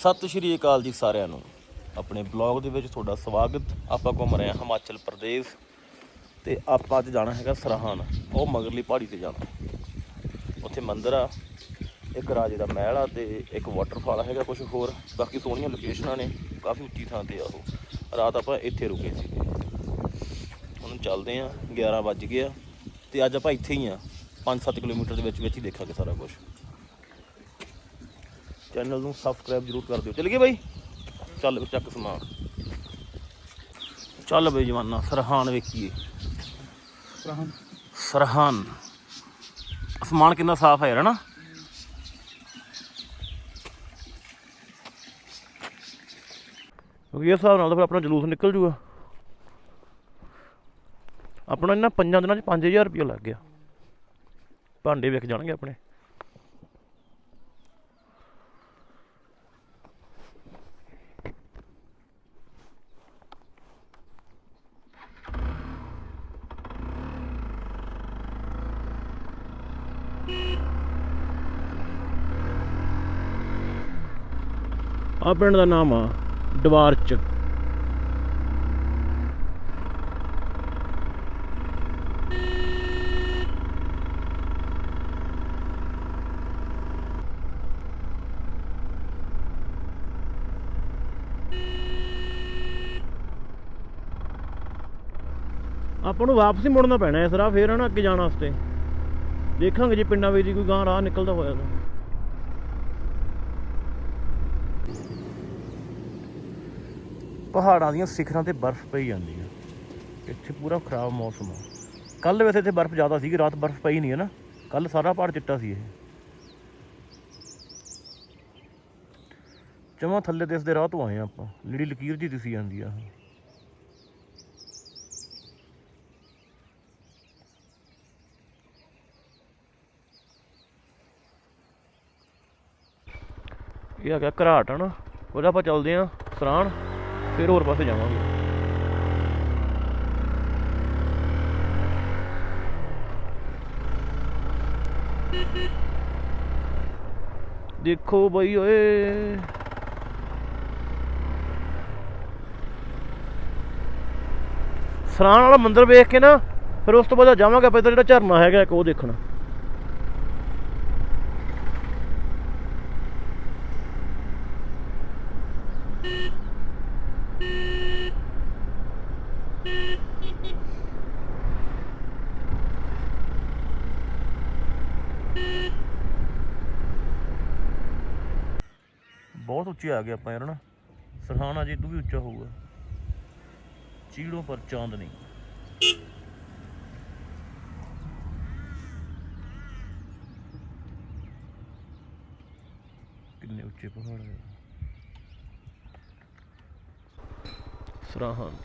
ਸਤਿ ਸ਼੍ਰੀ ਅਕਾਲ ਜੀ ਸਾਰਿਆਂ ਨੂੰ। ਆਪਣੇ ਬਲੌਗ ਦੇ ਵਿੱਚ ਤੁਹਾਡਾ ਸਵਾਗਤ। ਆਪਾਂ ਘੁੰਮ ਰਹੇ ਹਾਂ ਹਿਮਾਚਲ ਪ੍ਰਦੇਸ਼ ਤੇ ਆਪਾਂ ਅੱਜ ਜਾਣਾ ਹੈਗਾ ਸਰਹਾਨ ਉਹ ਮਗਰਲੀ ਪਹਾੜੀ ਤੇ ਜਾਣਾ। ਉੱਥੇ ਮੰਦਿਰ ਆ, ਇੱਕ ਰਾਜੇ ਦਾ ਮਹਿਲ ਆ ਤੇ ਇੱਕ ਵਾਟਰਫਾਲ ਹੈਗਾ ਕੁਝ ਹੋਰ। ਬਾਕੀ ਸੋਹਣੀਆਂ ਲੋਕੇਸ਼ਨਾਂ ਨੇ, ਕਾਫੀ ਉੱਚੀ ਥਾਂ ਤੇ ਆ ਉਹ। ਰਾਤ ਆਪਾਂ ਇੱਥੇ ਰੁਕੇ ਸੀ। ਹੁਣ ਚੱਲਦੇ ਆ 11 ਵੱਜ ਗਏ ਆ ਤੇ ਅੱਜ ਆਪਾਂ ਇੱਥੇ ਹੀ ਆ 5-7 ਕਿਲੋਮੀਟਰ ਦੇ ਵਿੱਚ ਵਿੱਚ ਹੀ ਦੇਖਾਂਗੇ ਸਾਰਾ ਕੁਝ ਚੈਨਲ ਨੂੰ ਸਬਸਕ੍ਰਾਈਬ ਜਰੂਰ ਕਰ ਦਿਓ। ਚੱਲ ਗਏ ਬਾਈ। ਚੱਲ ਵੀ ਚੱਕ ਸਮਾਨ। ਚੱਲ ਬਈ ਜਵਾਨਾ ਸਰਹਾਨ ਵੇਖੀਏ। ਸਰਹਾਨ ਅਸਮਾਨ ਕਿੰਨਾ ਸਾਫ਼ ਹੈ ਨਾ ਕਿਉਂਕਿ ਇਸ ਹਿਸਾਬ ਨਾਲ ਤਾਂ ਫਿਰ ਆਪਣਾ ਜਲੂਸ ਨਿਕਲ ਜੂਗਾ। ਆਪਣਾ ਇਹਨਾਂ ਪੰਜਾਂ ਦਿਨਾਂ 'ਚ 5000 ਰੁਪਏ ਲੱਗ ਗਿਆ। ਭਾਂਡੇ ਵਿਕ ਜਾਣਗੇ ਆਪਣੇ। ਆ ਪਿੰਡ ਦਾ ਨਾਮ ਆ ਦਵਾਰਚ ਆਪਾਂ ਨੂੰ ਵਾਪਸ ਹੀ ਮੁੜਨਾ ਪੈਣਾ ਇਸ ਰਾਹ ਫੇਰ ਹਨਾ ਅੱਗੇ ਜਾਣ ਵਾਸਤੇ। ਦੇਖਾਂਗੇ ਜੇ ਪਿੰਡਾਂ ਵਿੱਚ ਦੀ ਕੋਈ ਗਾਂ ਰਾਹ ਨਿਕਲਦਾ ਹੋਇਆ ਤਾਂ। ਪਹਾੜਾਂ ਦੀਆਂ ਸਿਖਰਾਂ ਤੇ ਬਰਫ਼ ਪਈ ਜਾਂਦੀ ਹੈ ਇੱਥੇ ਪੂਰਾ ਖਰਾਬ ਮੌਸਮ ਆ। ਕੱਲ ਵੈਸੇ ਇੱਥੇ ਬਰਫ਼ ਜ਼ਿਆਦਾ ਸੀਗੀ, ਰਾਤ ਬਰਫ਼ ਪਈ ਨਹੀਂ ਹੈ ਨਾ। ਕੱਲ ਸਾਰਾ ਪਹਾੜ ਚਿੱਟਾ ਸੀ ਇਹ। ਜਮਾਂ ਥੱਲੇ ਦੇਸ ਦੇ ਰਾਹ ਤੋਂ ਆਏ ਆ ਆਪਾਂ। ਜਿਹੜੀ ਲਕੀਰ ਜੀ ਦਿਸੀ ਜਾਂਦੀ ਆ। ਇਹ ਹੈਗਾ ਘਰਾਟ, ਹਨਾ? ਉਹਦਾ ਆਪਾਂ ਚੱਲਦੇ ਆਂ ਸਰਾਣ। ਫਿਰ ਹੋਰ ਪਾਸੇ ਜਾਵਾਂਗੇ। ਦੇਖੋ ਬਈ ਓਏ। ਸਰਾਣ ਵਾਲਾ ਮੰਦਿਰ ਵੇਖ ਕੇ ਨਾ, ਫਿਰ ਉਸ ਤੋਂ ਬਾਅਦ ਜਾਵਾਂਗੇ ਆਪਾਂ ਇੱਧਰ ਜਿਹੜਾ ਝਰਨਾ ਹੈਗਾ ਇੱਕ ਉਹ ਦੇਖਣਾ। ਬਹੁਤ ਉੱਚੇ ਆ ਗਏ ਆਪਾਂ ਯਾਰ ਨਾ ਸਰਹਾਨਾ ਜੀ ਤੂੰ ਵੀ ਉੱਚਾ ਹੋਊਗਾ। ਚੀੜੋਂ ਪਰ ਚਾਂਦ ਨਹੀਂ। ਕਿੰਨੇ ਉੱਚੇ ਪਹਾੜ ਹੈ ਸਰਹਾਨ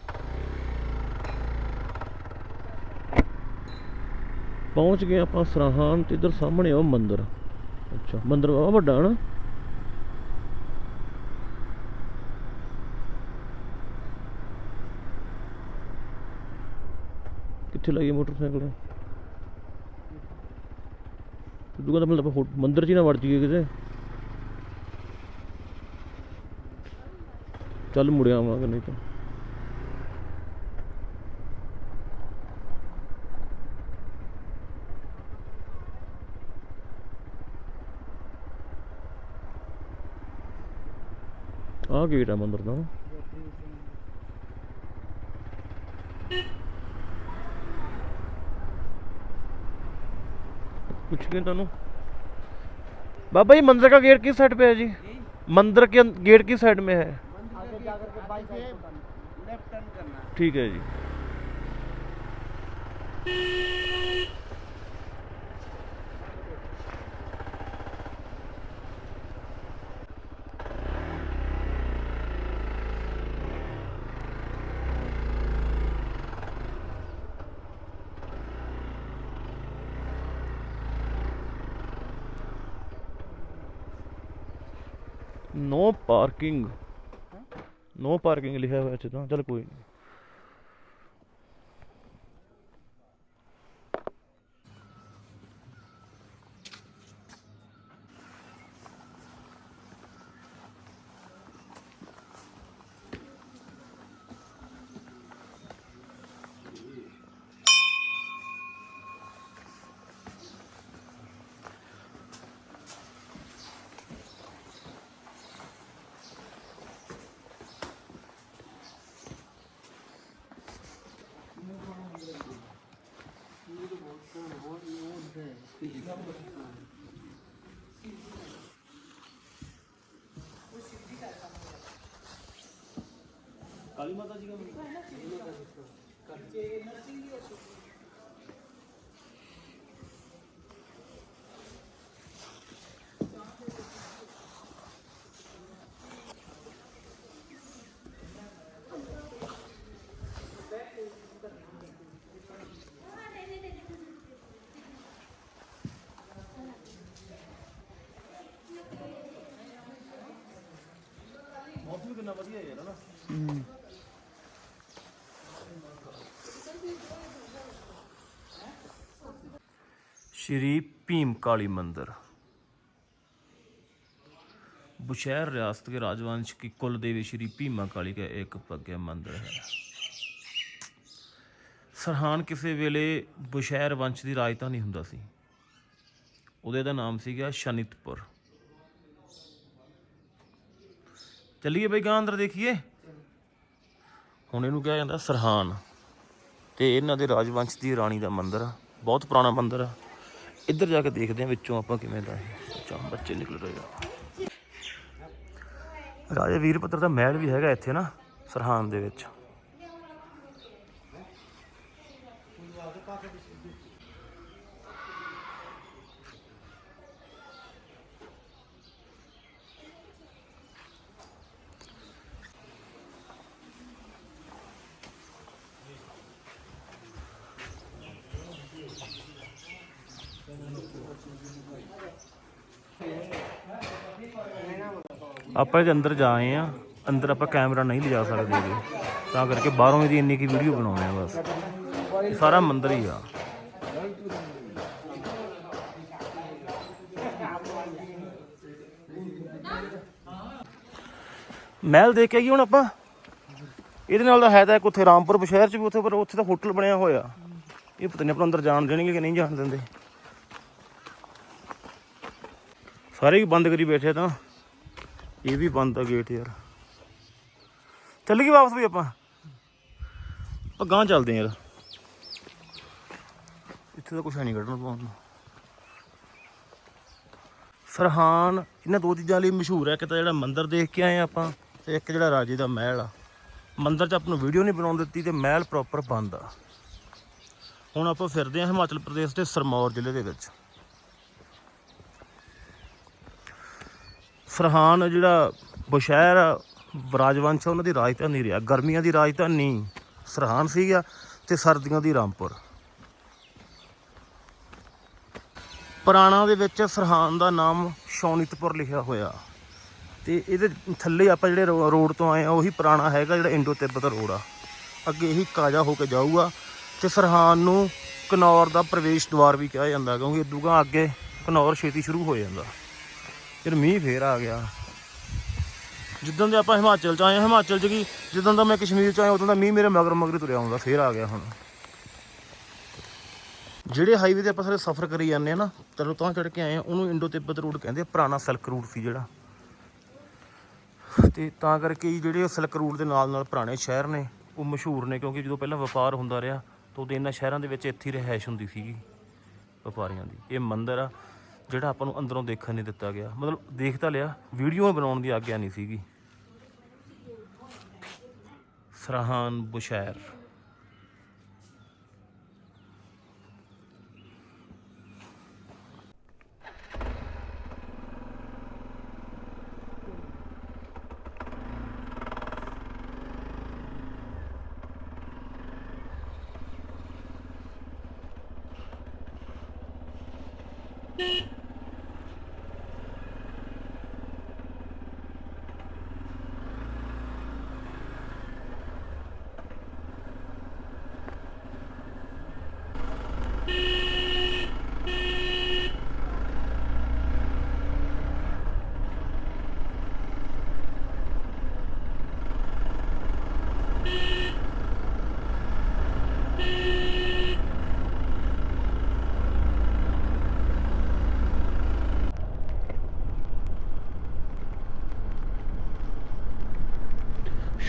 ਪਹੁੰਚ ਗਏ ਆਪਾਂ ਸਰਹਾਨ ਤੇ ਇਧਰ ਸਾਹਮਣੇ ਉਹ ਮੰਦਿਰ। ਅੱਛਾ, ਮੰਦਿਰ ਬਹੁਤ ਵੱਡਾ ਹੈ ਨਾ ਕਿੱਥੇ ਲਾਈਏ ਮੋਟਰਸਾਈਕਲ। ਦੂਗਾ ਤਾਂ ਮਤਲਬ ਮੰਦਿਰ 'ਚ ਨਾ ਵੜ ਜਾਈਏ ਕਿਤੇ। ਚੱਲ ਮੁੜ ਆਵਾਂਗੇ ਨਹੀਂ ਤਾਂ। ਆਹ ਗੇਟ ਆ ਮੰਦਿਰ ਦਾ। गए दोनों बाबा जी, मंदिर का गेट किस साइड पे है जी? मंदिर के गेट किस साइड में है? ठीक है के ਨੋ ਪਾਰਕਿੰਗ ਨੋ ਪਾਰਕਿੰਗ ਲਿਖਿਆ ਹੋਇਆ ਚਲੋ ਕੋਈ ਨਹੀਂ ਕਾਲੀ ਮਾਤਾ ਜੀ ਦਾ ਮੰਦਿਰ ਹੈ ਨਾ ਕਾਲੀ ਜੀ ਦਾ ਸ਼੍ਰੀ ਭੀਮ ਕਾਲੀ ਮੰदिर ਬੁਸ਼ਹਿਰ ਰਿਆਸਤ ਦੇ ਰਾਜਵੰਸ਼ की कुल देवी श्री भीमा काली का एक भव्य मंदिर है ਸਰਹਾਨ ਕਿਸੇ ਵੇਲੇ ਬੁਸ਼ਹਿਰ ਵੰਸ਼ ਦੀ ਰਾਜਧਾਨੀ ਹੁੰਦਾ ਸੀ। ਉਹਦੇ ਦਾ ਨਾਮ ਸੀਗਾ ਸ਼ਨਿਤਪੁਰ। ਚੱਲੀਏ ਬਈ ਗਾਂ ਅੰਦਰ ਦੇਖੀਏ। ਹੁਣ ਇਹਨੂੰ ਕਿਹਾ ਜਾਂਦਾ ਸਰਹਾਨ ਤੇ ਇਹਨਾਂ ਦੇ ਰਾਜਵੰਸ਼ ਦੀ ਰਾਣੀ ਦਾ ਮੰਦਿਰ ਬਹੁਤ ਪੁਰਾਣਾ ਮੰਦਿਰ ਆ। ਇੱਧਰ ਜਾ ਕੇ ਦੇਖਦੇ ਆ ਵਿੱਚੋਂ ਆਪਾਂ ਕਿਵੇਂ ਦਾ ਇਹ ਬੱਚੇ ਨਿਕਲ ਰਹੇ ਆ। ਰਾਜਾ ਵੀਰਪੁੱਤਰ ਦਾ ਮਹਿਲ ਵੀ ਹੈਗਾ ਇੱਥੇ ਨਾ ਸਰਹਾਨ ਦੇ ਵਿੱਚ। ਆਪਾਂ ਇਹਦੇ ਅੰਦਰ ਜਾ ਆਏ ਆ, ਅੰਦਰ ਆਪਾਂ ਕੈਮਰਾ ਨਹੀਂ ਲਿਜਾ ਸਕਦੇ ਜੀ ਤਾਂ ਕਰਕੇ ਬਾਹਰੋਂ ਇਹਦੀ ਇੰਨੀ ਕੀ ਵੀਡੀਓ ਬਣਾਉਣੇ ਆ ਬਸ। ਇਹ ਸਾਰਾ ਮੰਦਿਰ ਹੀ ਆ। ਮਹਿਲ ਦੇਖ ਕੇ ਆਈਏ ਹੁਣ ਆਪਾਂ। ਇਹਦੇ ਨਾਲ ਦਾ ਹੈ ਤਾਂ ਇੱਕ ਉੱਥੇ ਰਾਮਪੁਰ ਸ਼ਹਿਰ ਚ ਵੀ ਉੱਥੇ ਪਰ ਉੱਥੇ ਤਾਂ ਹੋਟਲ ਬਣਿਆ ਹੋਇਆ। ਇਹ ਪਤਾ ਨਹੀਂ ਆਪਣਾ ਅੰਦਰ ਜਾਣ ਦੇਣਗੇ ਕਿ ਨਹੀਂ ਜਾਣ ਦਿੰਦੇ। ਸਾਰੇ ਹੀ ਬੰਦ ਕਰੀ ਬੈਠੇ ਤਾਂ। ਇਹ ਵੀ ਬੰਦ ਆ ਗੇਟ ਯਾਰ। ਚੱਲ ਗਏ ਵਾਪਸ ਵੀ ਆਪਾਂ। ਆਪਾਂ ਗਾਂ ਚੱਲਦੇ ਹਾਂ ਯਾਰ। ਇੱਥੇ ਤਾਂ ਕੁਛ ਹੈ ਨਹੀਂ ਕੱਢਣਾ ਪਾਉਣ ਨੂੰ। ਸਰਹਾਨ, ਇਹਨਾਂ ਦੋ ਚੀਜ਼ਾਂ ਲਈ ਮਸ਼ਹੂਰ ਹੈ ਇੱਕ ਤਾਂ ਜਿਹੜਾ ਮੰਦਿਰ ਦੇਖ ਕੇ ਆਏ ਆਪਾਂ, ਤੇ ਇੱਕ ਜਿਹੜਾ ਰਾਜੇ ਦਾ ਮਹਿਲ ਆ। ਮੰਦਿਰ 'ਚ ਆਪਾਂ ਨੂੰ ਵੀਡੀਓ ਨਹੀਂ ਬਣਾਉਣ ਦਿੱਤੀ ਤੇ ਮਹਿਲ ਪ੍ਰੋਪਰ ਬੰਦ ਆ। ਹੁਣ ਆਪਾਂ ਫਿਰਦੇ ਹਾਂ ਹਿਮਾਚਲ ਪ੍ਰਦੇਸ਼ ਦੇ ਸਰਮੌਰ ਜ਼ਿਲ੍ਹੇ ਦੇ ਵਿੱਚ। ਸਰਹਾਨ ਜਿਹੜਾ ਬੁਸ਼ਹਿਰ ਰਾਜਵੰਸ਼ ਉਹਨਾਂ ਦੀ ਰਾਜਧਾਨੀ ਰਿਹਾ। ਗਰਮੀਆਂ ਦੀ ਰਾਜਧਾਨੀ ਸਰਹਾਨ ਸੀਗਾ ਤੇ ਸਰਦੀਆਂ ਦੀ ਰਾਮਪੁਰ। ਪੁਰਾਣਾ ਦੇ ਵਿੱਚ ਸਰਹਾਨ ਦਾ ਨਾਮ ਸ਼ੌਨਿਤਪੁਰ ਲਿਖਿਆ ਹੋਇਆ। ਤੇ ਇਹਦੇ ਥੱਲੇ ਆਪਾਂ ਜਿਹੜੇ ਰੋ- ਰੋਡ ਤੋਂ ਆਏ ਆ, ਉਹੀ ਪੁਰਾਣਾ ਹੈਗਾ ਜਿਹੜਾ ਇੰਡੋ ਤਿੱਬਤ ਰੋਡ ਆ। ਅੱਗੇ ਇਹੀ ਕਾਜਾ ਹੋ ਕੇ ਜਾਊਗਾ ਤੇ ਸਰਹਾਨ ਨੂੰ ਕਨੌਰ ਦਾ ਪ੍ਰਵੇਸ਼ ਦੁਆਰ ਵੀ ਕਿਹਾ ਜਾਂਦਾ, ਕਿਉਂਕਿ ਇਦੂਗਾ ਅੱਗੇ ਕਨੌਰ ਛੇਤੀ ਸ਼ੁਰੂ ਹੋ ਜਾਂਦਾ। ਫਿਰ ਮੀਂਹ ਫੇਰ ਆ ਗਿਆ। ਜਿੱਦਾਂ ਦੇ ਆਪਾਂ ਹਿਮਾਚਲ ਚ ਆਏ ਹਿਮਾਚਲ ਚ ਕੀ ਜਿੱਦਾਂ ਦਾ ਮੈਂ ਕਸ਼ਮੀਰ ਚ ਆਇਆ, ਉਦੋਂ ਦਾ ਮੀਂਹ ਮੇਰੇ ਮਗਰ ਮਗਰ ਤੁਰਿਆ ਹੁੰਦਾ, ਫੇਰ ਆ ਗਿਆ ਹੁਣ। ਜਿਹੜੇ ਹਾਈਵੇ ਤੇ ਆਪਾਂ ਸਾਰੇ ਸਫ਼ਰ ਕਰੀ ਜਾਂਦੇ ਆ ਨਾ ਤਲੋ ਤਾਂ ਚੜ ਕੇ ਆਏ ਆ ਉਹਨੂੰ ਇੰਡੋ ਤਿੱਬਤ ਰੂਟ ਕਹਿੰਦੇ ਆ, ਪੁਰਾਣਾ ਸਲਕ ਰੂਟ ਸੀ ਜਿਹੜਾ। ਤੇ ਤਾਂ ਕਰਕੇ ਜਿਹੜੇ ਸਲਕ ਰੂਟ ਦੇ ਨਾਲ ਨਾਲ ਪੁਰਾਣੇ ਸ਼ਹਿਰ ਨੇ, ਉਹ ਮਸ਼ਹੂਰ ਨੇ, ਕਿਉਂਕਿ ਜਦੋਂ ਪਹਿਲਾਂ ਵਪਾਰ ਹੁੰਦਾ ਰਿਹਾ, ਤਾਂ ਉਦੋਂ ਇਹਨਾਂ ਸ਼ਹਿਰਾਂ ਦੇ ਵਿੱਚ ਇੱਥੇ ਰਹਿائش ਹੁੰਦੀ ਸੀਗੀ, ਵਪਾਰੀਆਂ ਦੀ। ਇਹ ਮੰਦਿਰ ਆ ਜਿਹੜਾ ਆਪਾਂ ਨੂੰ ਅੰਦਰੋਂ ਦੇਖਣ ਨਹੀਂ ਦਿੱਤਾ ਗਿਆ। ਮਤਲਬ ਦੇਖ ਤਾਂ ਲਿਆ, ਵੀਡੀਓ ਬਣਾਉਣ ਦੀ ਆਗਿਆ ਨਹੀਂ ਸੀਗੀ। ਸਰਹਾਨ ਬੁਸ਼ੈਰ।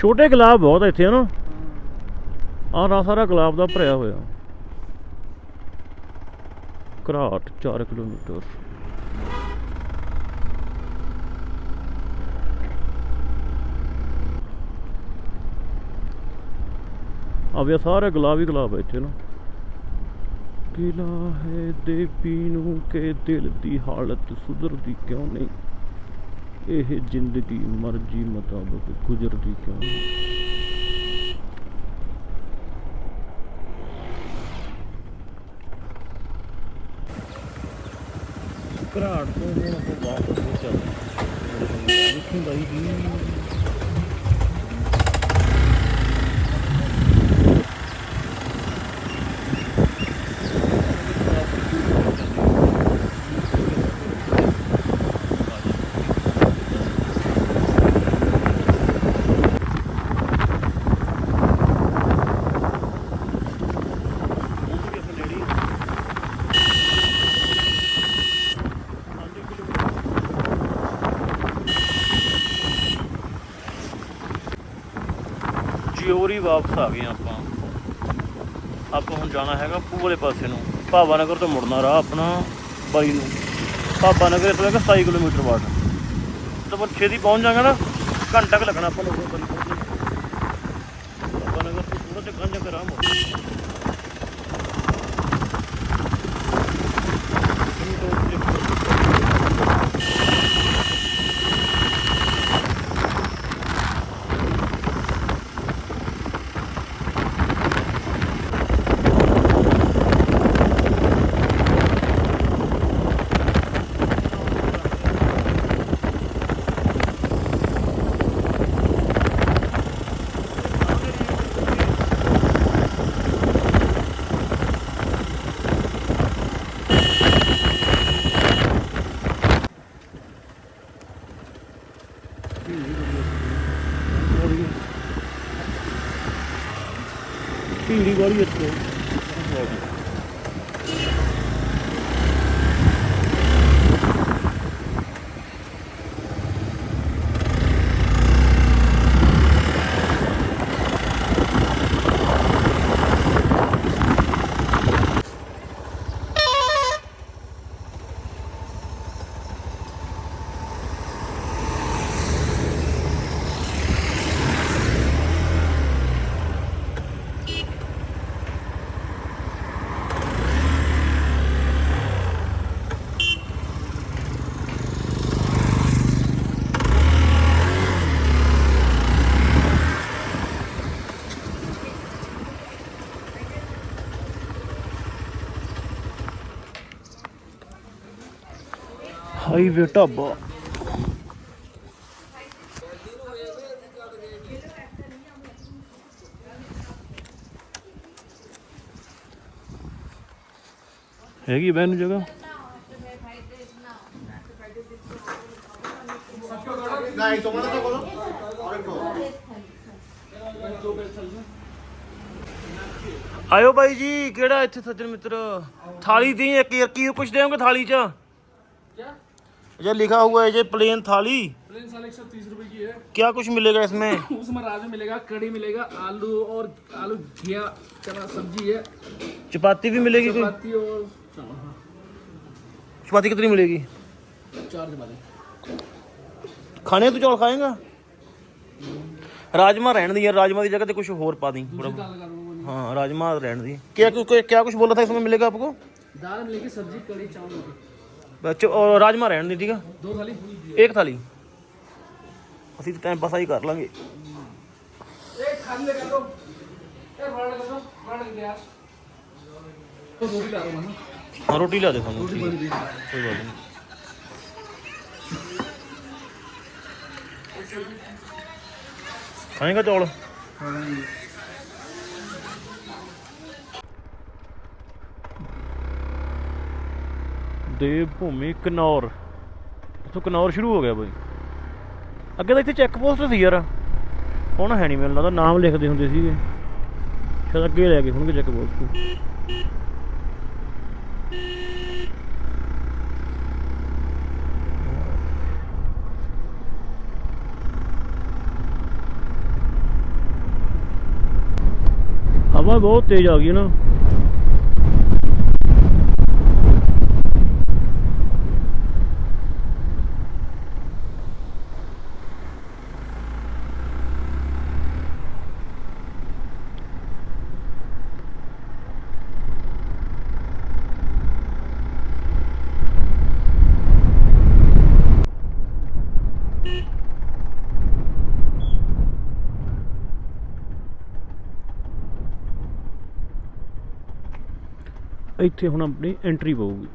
ਛੋਟੇ ਗੁਲਾਬ ਬਹੁਤ ਆ ਇੱਥੇ, ਹਨਾ? ਆਹ ਰਾ ਸਾਰਾ ਗੁਲਾਬ ਦਾ ਭਰਿਆ ਹੋਇਆ। ਘਰਾਟ 4 ਕਿਲੋਮੀਟਰ। ਆ ਵੀ ਸਾਰੇ ਗੁਲਾਬ ਹੀ ਗੁਲਾਬ ਹੈ ਇੱਥੇ ਨਾ ਕਿਲਾ ਹੈ ਦੇਵੀ ਨੂੰ ਕਿ ਦਿਲ ਦੀ ਹਾਲਤ ਸੁਧਰਦੀ ਕਿਉਂ ਨਹੀਂ? ਇਹ ਜ਼ਿੰਦਗੀ ਮਰਜ਼ੀ ਮੁਤਾਬਕ ਗੁਜ਼ਰਦੀ ਕਿਉਂ ਨਹੀਂ ਘਰਾੜ ਤੋਂ ਹੁਣ ਆਪਾਂ ਵਾਪਸ ਹੋ ਚੱਲਦੇ। ਦੇਖੀ ਬਾਈ ਜੀ ਵਾਪਸ ਆ ਗਏ ਆਪਾਂ। ਆਪਾਂ ਹੁਣ ਜਾਣਾ ਹੈਗਾ ਪੂ ਵਾਲੇ ਪਾਸੇ ਨੂੰ। ਭਾਵਾ ਨਗਰ ਤੋਂ ਮੁੜਨਾ ਰਾਹ ਆਪਣਾ, ਬਾਈ ਨੂੰ। ਭਾਵਾ ਨਗਰ ਤੋਂ ਹੈਗਾ 27 ਕਿਲੋਮੀਟਰ ਬਾਅਦ। ਤਾਂ ਆਪਾਂ ਛੇਤੀ ਪਹੁੰਚ ਜਾਵਾਂਗੇ ਨਾ, ਘੰਟਾ ਕੁ ਲੱਗਣਾ ਆਪਾਂ ਨੂੰ। ਉਹ ਭਾਵਾ ਨਗਰ ਤੋਂ ਥੋੜਾ ਜਿਹਾ ਗੰਜ ਕਰਾਂ ਮੋੜ ਭੀੜੀ ਵਾਲੀ ਇੱਥੇ ਆਈ ਵੇ ਢਾਬਾ। ਹੈਗੀ ਬੈਨ ਨੂੰ ਜਗ੍ਹਾ? ਆਇਓ ਬਾਈ ਜੀ, ਕਿਹੜਾ ਇੱਥੇ ਸੱਜਣ ਮਿੱਤਰ? ਥਾਲੀ ਦੀ ਇੱਕ ਕੀ ਪੁੱਛਦੇ ਹੋਗੇ ਥਾਲੀ 'ਚ? ਕੀ ये लिखा हुआ है ये प्लेन थाली। प्लेन थाली एक सौ तीस रूपए की है। क्या कुछ मिलेगा इसमें? उसमें राजू मिलेगा कड़ी मिलेगा आलू और आलू घिया सब्ज़ी है। चपाती भी मिलेगी चपाती और हाँ। चपाती कितनी मिलेगी? चार चपाती। खाने तो चौल खाएगा? राजमा रहन दी राजमा की जगह तो कुछ और पा दी हाँ राजमा रहन दी। क्या क्या कुछ बोला था इसमें मिलेगा आपको? दाल मिलेगी सब्ज़ी कड़ी चावल। ਬੱਚੇ ਔਰ ਰਾਜਮਾ ਰਹਿਣ ਦੀ ਠੀਕ ਆ ਦੋ ਥਾਲੀ? ਇੱਕ ਥਾਲੀ। ਅਸੀਂ ਤਾਂ ਟਾਈਮ ਪਾਸਾ ਹੀ ਕਰ ਲਾਂਗੇ। ਇਹ ਖਾਂਦੇ ਕਰ ਲੋ ਇਹ ਫੜ ਲੈ ਦੋ। ਫੜ ਗਿਆ। ਰੋਟੀ ਲਾ ਦੋ ਮਨ। ਹਾਂ ਰੋਟੀ ਲਾ ਦੇ ਸਾਨੂੰ। ਕੋਈ ਗੱਲ ਨਹੀਂ। ਖਾਏਗਾ ਚੌਲ? ਹਾਂ ਦੇਵ ਭੂਮੀ ਕਨੌਰ। ਇੱਥੋਂ ਕਨੌਰ ਸ਼ੁਰੂ ਹੋ ਗਿਆ ਬਾਈ। ਅੱਗੇ ਤਾਂ ਇੱਥੇ ਚੈੱਕ ਪੋਸਟ ਸੀ ਯਾਰ। ਹੁਣ ਹੈ ਨਹੀਂ ਮੈਨੂੰ ਲੱਗਦਾ ਨਾਮ ਲਿਖਦੇ ਹੁੰਦੇ ਸੀਗੇ। ਸ਼ਾਇਦ ਅੱਗੇ ਲੈ ਗਏ ਹੋਣਗੇ ਚੈੱਕ ਪੋਸਟ ਹਵਾ ਬਹੁਤ ਤੇਜ਼ ਆ ਗਈ ਨਾ। ਇੱਥੇ ਹੁਣ ਆਪਣੀ ਐਂਟਰੀ ਪਊਗੀ।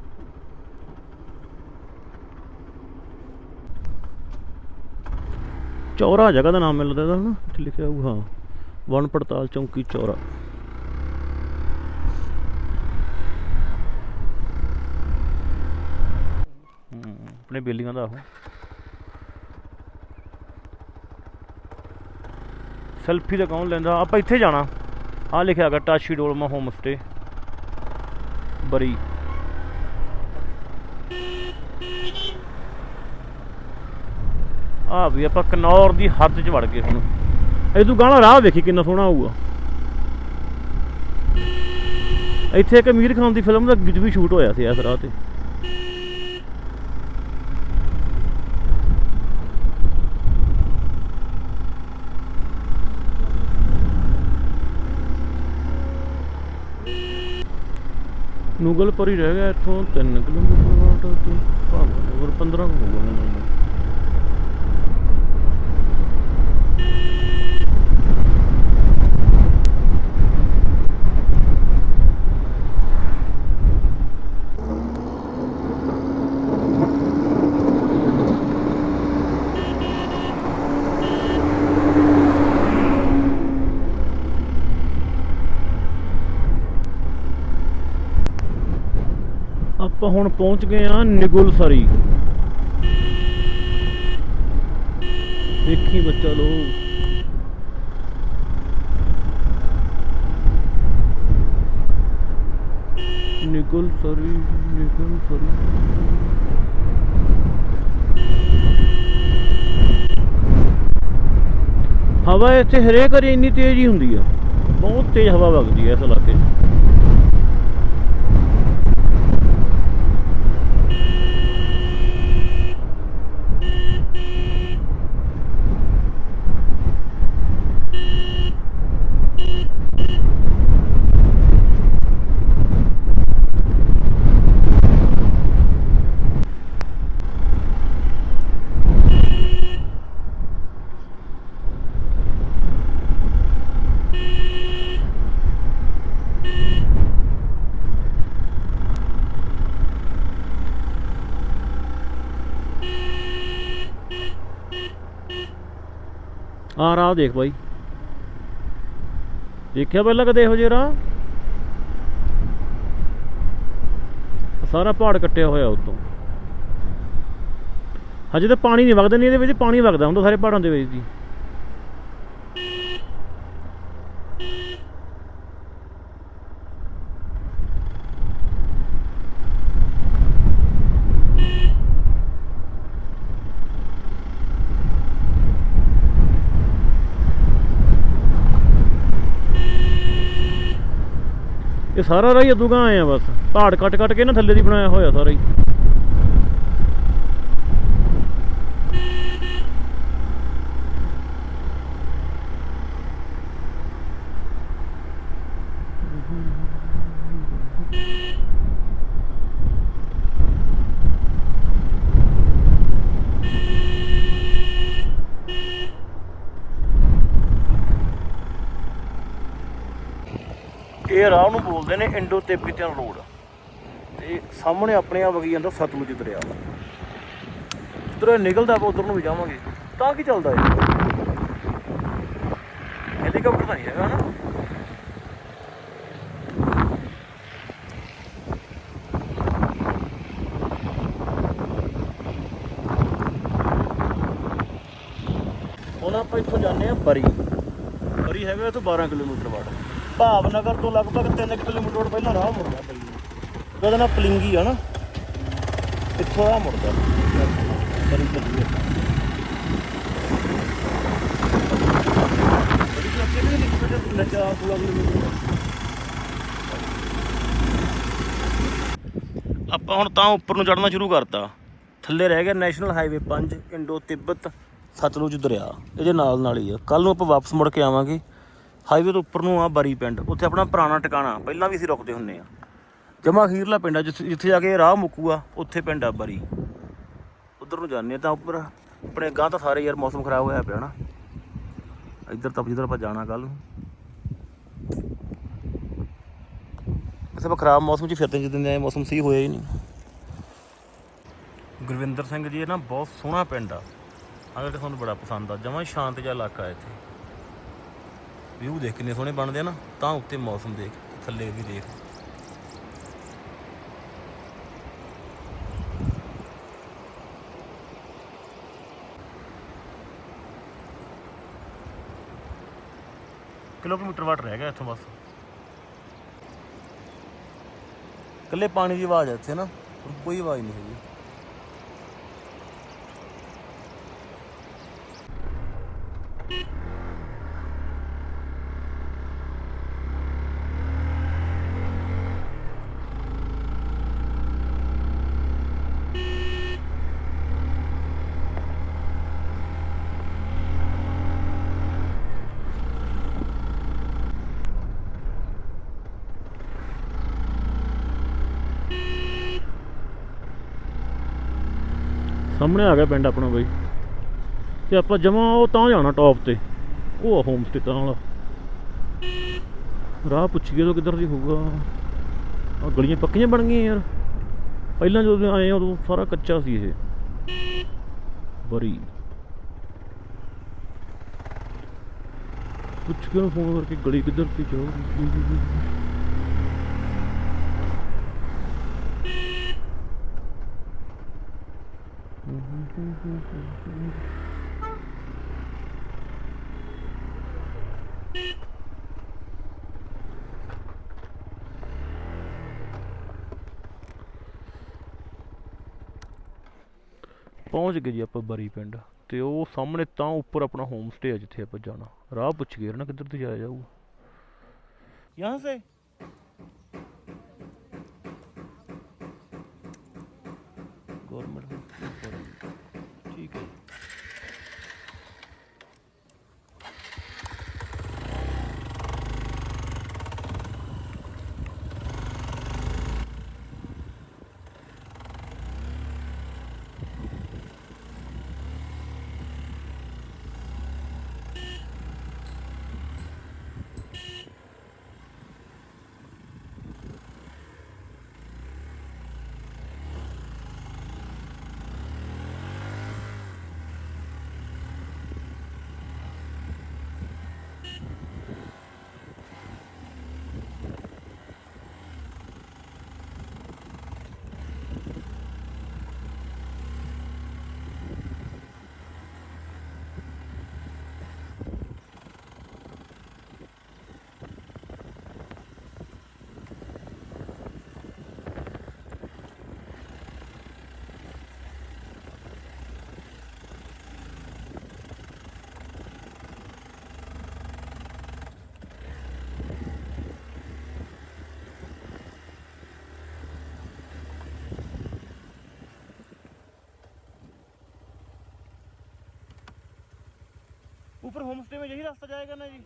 ਚੌਰਾ ਜਗ੍ਹਾ ਦਾ ਨਾਮ ਮਿਲਦਾ ਇਹਦਾ ਨਾ, ਇੱਥੇ ਲਿਖਿਆ ਹੋਊ, ਹਾਂ। ਵਣ ਪੜਤਾਲ ਚੌਂਕੀ ਚੌਰਾ। ਆਪਣੇ ਬਿਲਡਿੰਗਾਂ ਦਾ ਉਹ। ਸੈਲਫੀ ਦਾ ਕੌਣ ਲੈਂਦਾ? ਆਪਾਂ ਇੱਥੇ ਜਾਣਾ। ਆ ਲਿਖਿਆ ਹੈਗਾ, ਟਾਸ਼ੀ ਡੋਲਮਾ ਹੋਮ ਸਟੇ ਬਰੀ। ਆ ਵੀ ਆਪਾਂ ਕਨੌਰ ਦੀ ਹੱਦ 'ਚ ਵੜ ਗਏ ਹੁਣ। ਇਹ ਤੂੰ ਗਾਣਾ ਰਾਹ ਵੇਖੀ ਕਿੰਨਾ ਸੋਹਣਾ ਆਊਗਾ ਇੱਥੇ ਇੱਕ ਅਮੀਰ ਖਾਨ ਦੀ ਫਿਲਮ ਦਾ ਗੀਤ ਵੀ ਸ਼ੂਟ ਹੋਇਆ ਸੀ ਇਸ ਰਾਹ ਤੇ। ਨੂਗਲਪੁਰ ਹੀ ਰਹਿ ਗਿਆ ਇੱਥੋਂ 3 ਕਿਲੋਮੀਟਰ ਬਾਅਦ ਤੇ ਭਾਵਨਗਰ 15 ਕੁ ਹੁਣ ਪਹੁੰਚ ਗਏ ਆ ਨਿਗੁਲਸਰੀ। ਦੇਖੀ ਬੱਚਾ ਲੋ ਨਿਗੁਲਸਰੀ ਨਿਗੁਲਸਰੀ। ਹਵਾ ਇੱਥੇ ਹਰੇਕ ਵਾਰੀ ਇੰਨੀ ਤੇਜ਼ ਹੀ ਹੁੰਦੀ ਆ। ਬਹੁਤ ਤੇਜ਼ ਹਵਾ ਵਗਦੀ ਹੈ ਇਸ ਇਲਾਕੇ 'ਚ ਆ ਰਾਹ ਦੇਖ ਬਾਈ। ਦੇਖਿਆ ਪਹਿਲਾਂ ਕਦੇ ਇਹੋ ਜਿਹਾ ਰਾਹ? ਸਾਰਾ ਪਹਾੜ ਕੱਟਿਆ ਹੋਇਆ ਉਤੋਂ। ਹਜੇ ਤਾਂ ਪਾਣੀ ਨਹੀਂ ਵਗਦਾ, ਨਹੀਂ ਇਹਦੇ ਵਿੱਚ ਪਾਣੀ ਵਗਦਾ ਹੁੰਦਾ ਸਾਰੇ ਪਹਾੜਾਂ ਦੇ ਵਿੱਚ। ਦੀ ਇਹ ਸਾਰਾ ਰਾਹ ਅਦੂਗਾ ਆਏ ਆ ਬਸ। ਪਹਾੜ ਕੱਟ ਕੱਟ ਕੇ ਨਾ ਥੱਲੇ ਦੀ ਬਣਾਇਆ ਹੋਇਆ ਸਾਰਾ ਹੀ ਇਹ ਰਾਹ ਨੂੰ ਬੋਲਦੇ ਨੇ ਇੰਡੋ ਤਿੱਬਤੀਅਨ ਰੋਡ ਤੇ ਸਾਹਮਣੇ ਆਪਣੇ ਆ ਵਗੀ ਜਾਂਦਾ ਸਤਲੁਜ ਦਰਿਆ। ਉਧਰ ਨਿਕਲਦਾ, ਆਪਾਂ ਉਧਰ ਨੂੰ ਵੀ ਜਾਵਾਂਗੇ। ਤਾਂ ਕੀ ਚੱਲਦਾ ਇਹ? ਹੈਲੀਕਾਪਟਰ ਤਾਂ ਨਹੀਂ ਹੈਗਾ ਨਾ। ਹੁਣ ਆਪਾਂ ਇੱਥੋਂ ਜਾਂਦੇ ਆ ਬਰੀ। ਬਰੀ ਹੈਗਾ ਇੱਥੋਂ 12 ਕਿਲੋਮੀਟਰ ਬਾਅਦ। ਭਾਵਨਗਰ ਤੋਂ ਲਗਭਗ 3 ਕਿਲੋਮੀਟਰ ਪਹਿਲਾਂ ਰਾਹ ਮੁੜਦਾ ਪਈ ਨੂੰ ਉਹਦਾ ਨਾਂ ਪਲਿੰਗੀ ਆ ਨਾ। ਇੱਥੋਂ ਰਾਹ ਮੁੜਦਾ। ਬੜੀ ਤੋਂ ਅੱਗੇ ਵੀ ਨਹੀਂ ਕਿਤੇ ਨੱਚਾ 16 ਕਿਲੋਮੀਟਰ ਆਪਾਂ ਹੁਣ ਤਾਂ ਉੱਪਰ ਨੂੰ ਚੜਨਾ ਸ਼ੁਰੂ ਕਰਤਾ। ਥੱਲੇ ਰਹਿ ਗਿਆ national highway 5 Indo Tibet, Sutlej ਦਰਿਆ। ਇਹਦੇ ਨਾਲ ਨਾਲ ਹੀ ਆ। ਕੱਲ ਨੂੰ ਆਪਾਂ ਵਾਪਸ ਮੁੜ ਕੇ ਆਵਾਂਗੇ। ਹਾਈਵੇ ਤੋਂ ਉੱਪਰ ਨੂੰ ਆ ਬਰੀ ਪਿੰਡ, ਉੱਥੇ ਆਪਣਾ ਪੁਰਾਣਾ ਟਿਕਾਣਾ, ਪਹਿਲਾਂ ਵੀ ਅਸੀਂ ਰੁਕਦੇ ਹੁੰਨੇ ਆ ਜਮਾ ਅਖੀਰਲਾ ਪਿੰਡ ਆ, ਜਿੱਥੇ ਜਿੱਥੇ ਜਾ ਕੇ ਰਾਹ ਮੁੱਕੂਗਾ, ਉੱਥੇ ਪਿੰਡ ਆ ਬਰੀ। ਉਧਰ ਨੂੰ ਜਾਂਦੇ ਆ ਤਾਂ ਉੱਪਰ, ਆਪਣੇ ਗਾਂ ਤਾਂ ਸਾਰੇ ਯਾਰ ਮੌਸਮ ਖਰਾਬ ਹੋਇਆ ਪਿਆ ਨਾ। ਇੱਧਰ ਤਾਂ ਜਿੱਧਰ ਆਪਾਂ ਜਾਣਾ ਕੱਲ ਨੂੰ। ਕਿਸੇ ਆਪਾਂ ਖਰਾਬ ਮੌਸਮ 'ਚ ਫਿਰਦੇ ਜਿੱਦਾਂ ਦੇ ਮੌਸਮ ਸਹੀ ਹੋਇਆ ਹੀ ਨਹੀਂ। ਗੁਰਵਿੰਦਰ ਸਿੰਘ ਜੀ, ਇਹ ਨਾ ਬਹੁਤ ਸੋਹਣਾ ਪਿੰਡ ਆ। ਅਗਰ ਕਿ ਤੁਹਾਨੂੰ ਬੜਾ ਪਸੰਦ ਆ, ਜਮਾਂ ਸ਼ਾਂਤ ਜਿਹਾ ਇਲਾਕਾ ਹੈ ਇੱਥੇ। ਵਿਊ ਦੇਖ ਕਿੰਨੇ ਸੋਹਣੇ ਬਣਦੇ ਆ ਨਾ ਤਾਂ ਉੱਤੇ ਮੌਸਮ ਦੇਖ ਥੱਲੇ ਵੀ ਦੇਖ। ਕਿਲੋਮੀਟਰ ਵਾਟ ਰਹਿ ਗਿਆ ਇੱਥੋਂ ਬਸ। ਕੱਲੇ ਪਾਣੀ ਦੀ ਆਵਾਜ਼ ਹੈ ਇੱਥੇ ਨਾ ਕੋਈ ਆਵਾਜ਼ ਨਹੀਂ ਹੈਗੀ। ਸਾਹਮਣੇ ਆ ਗਿਆ ਪਿੰਡ ਆਪਣਾ ਬਈ। ਤੇ ਆਪਾਂ ਜਮਾਂ ਉਹ ਤਾਂ ਜਾਣਾ ਟੌਪ ਤੇ। ਉਹ ਹੋਮ ਸਟੇ ਤਾਂ ਵਾਲਾ। ਰਾਹ ਪੁੱਛੀਏ ਤਾਂ ਕਿੱਧਰ ਦੀ ਹੋਊਗਾ। ਆ ਗਲੀਆਂ ਪੱਕੀਆਂ ਬਣ ਗਈਆਂ ਯਾਰ। ਪਹਿਲਾਂ ਜਦੋਂ ਆਏ ਉਦੋਂ ਸਾਰਾ ਕੱਚਾ ਸੀ ਇਹ। ਬਰੀ। ਪੁੱਛ ਕੇ ਫੋਨ ਕਰਕੇ ਗਲੀ ਕਿੱਧਰ ਦੀ ਜਾਊਗੀ ਪਹੁੰਚ ਗਏ ਜੀ ਆਪਾਂ ਬਰੀ ਪਿੰਡ ਤੇ ਉਹ ਸਾਹਮਣੇ ਤਾਂ ਉੱਪਰ ਆਪਣਾ ਹੋਮ ਸਟੇ ਹੈ ਜਿੱਥੇ ਆਪਾਂ ਜਾਣਾ। ਰਾਹ ਪੁੱਛ ਗਏ ਨਾ ਕਿੱਧਰ ਤੋਂ ਜਾਇਆ ਜਾਊਗਾ। ਯਹਾਂ ਸੇ? ਗਵਰਨਮੈਂਟ ਠੀਕ ਹੈ ऊपर होम स्टे में यही रास्ता जाएगा ना जी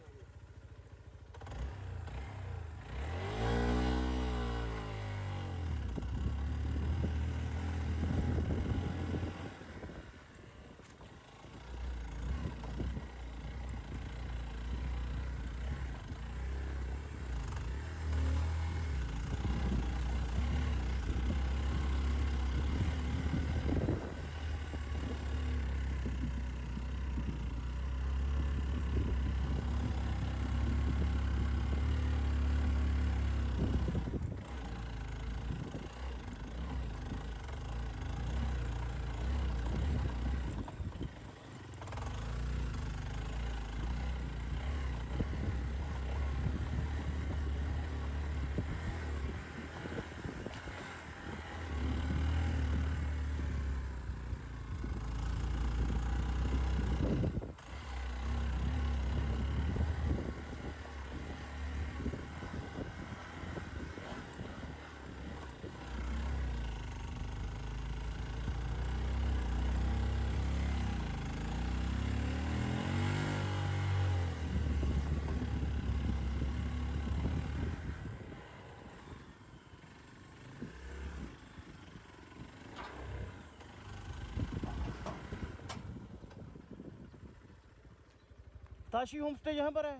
ताशी होम स्टे यहाँ पर है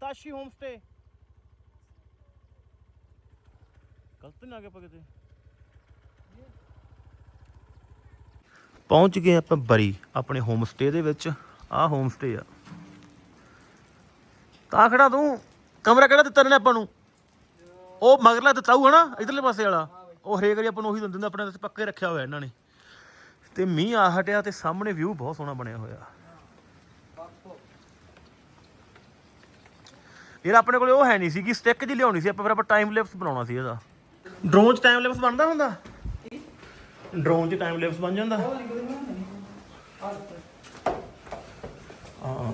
ताशी होम स्टे ਗਲਤ ਨਹੀਂ ਆ ਗਏ ਆਪਾਂ ਕਿਤੇ ਪਹੁੰਚ ਗਏ ਆਪਾਂ ਬਰੀ ਆਪਣੇ ਹੋਮ ਸਟੇ ਦੇ ਵਿੱਚ ਆਹ ਹੋਮ ਸਟੇ ਆ ਤਾਂ ਖੜਾ ਤੂੰ ਕਮਰਾ ਕਿਹੜਾ ਦਿੱਤਾ ਨੇ ਆਪਾਂ ਨੂੰ ਉਹ ਮਗਰਲਾ ਦਿੱਤਾ ਹੋਊ ਨਾ ਇਧਰਲੇ ਪਾਸੇ ਵਾਲਾ ਉਹ ਹਰੇਕ ਵਾਰੀ ਆਪਾਂ ਨੂੰ ਉਹੀ ਦਿੰਦੇ ਹੁੰਦੇ ਆਪਣੇ ਤੇ ਪੱਕੇ ਰੱਖਿਆ ਹੋਇਆ ਇਹਨਾਂ ਨੇ ਤੇ ਮੀਂਹ ਆ ਹਟਿਆ ਤੇ ਸਾਹਮਣੇ ਵਿਊ ਬਹੁਤ ਸੋਹਣਾ ਬਣਿਆ ਹੋਇਆ ਯਾਰ ਆਪਣੇ ਕੋਲੇ ਉਹ ਹੈ ਨਹੀਂ ਸੀ ਕਿ ਸਟਿੱਕ ਜੀ ਲਿਆਉਣੀ ਸੀ ਆਪਾਂ ਫਿਰ ਆਪਾਂ ਟਾਈਮ ਲੈਪਸ ਬਣਾਉਣਾ ਸੀ ਇਹਦਾ। ਡਰੋਨ 'ਚ ਟਾਈਮ ਲੈਪਸ ਬਣਦਾ ਹੁੰਦਾ? ਡਰੋਨ 'ਚ ਟਾਈਮ ਲੈਪਸ ਬਣ ਜਾਂਦਾ? ਹਾਂ।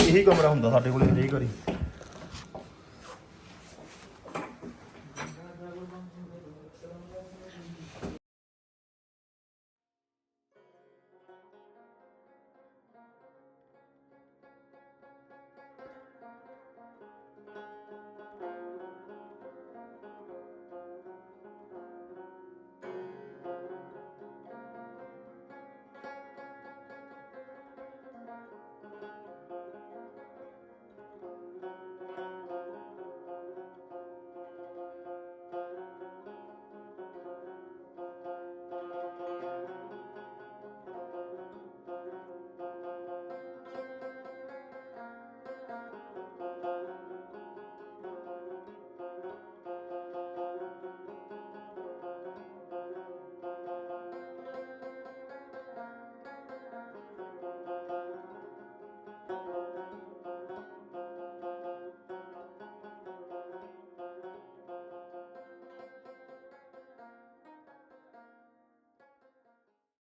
ਇਹੀ ਕਮਰਾ ਹੁੰਦਾ ਸਾਡੇ ਕੋਲੇ ਹਰੇਕ ਵਾਰੀ